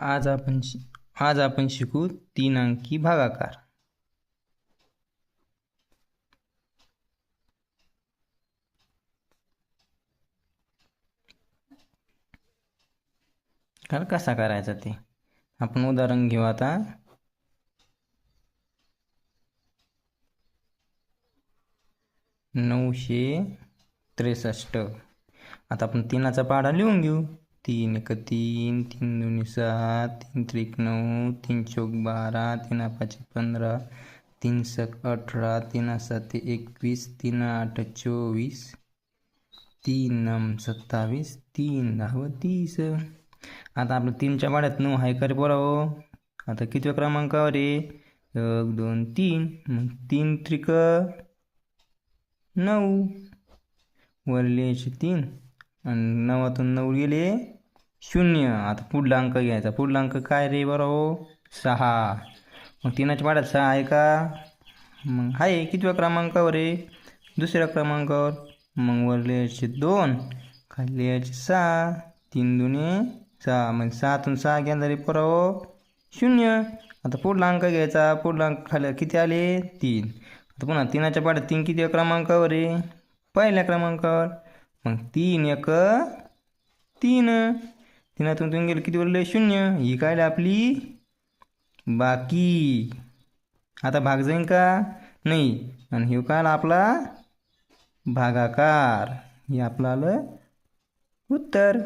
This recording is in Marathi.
आज आपण शि- आज आपण शिकू तीन अंकी भागाकार. तर कसा करायचा ते? आपण उदाहरण घेऊ आता. नऊशे त्रेसष्ट. आता आपण तीनाचा पाढा लिहून घेऊ. तीन एक तीन तीन दोन्ही सहा तीन त्रिक नऊ तीन चौक बारा तीन पाच पंधरा तीन सक अठरा तीन सात एकवीस तीन आठ चोवीस तीन नम सत्तावीस तीन दहा तीस. आता आपलं तीनच्या वाड्यात नऊ आहे करे रे हो? आता कितव्या क्रमांकावर आहे? एक दोन तीन. मग तीन त्रिक नऊ. वरले तीन. आणि नवातून नऊ गेले. शून्य. आता पुढला अंक घ्यायचा. पुढला अंक काय रे बरं हो? सहा. मग तीनाच्या पाड्यात सहा आहे का? मग आहे कितव्या क्रमांकावर आहे? दुसऱ्या क्रमांकावर. मग वर लिहायचे दोन. खाली लिहायचे सहा. तीन दुने सहा. मग सहातून सहा घ्यायला रे पोरा हो? शून्य. आता पुढला अंक घ्यायचा. पुढला अंक खाली किती आले? तीन. आता पुन्हा तीनाच्या पाड्यात तीन किती क्रमांकावर आहे? पहिल्या क्रमांकावर. मग तीन एक तीन. तीनातून तुम्ही गेलं किती उरले शून्य. ही काय आपली. बाकी. आता भाग जाईन का? नाही. आणि हे काय आपला भागाकार. हे आपलं आलं उत्तर.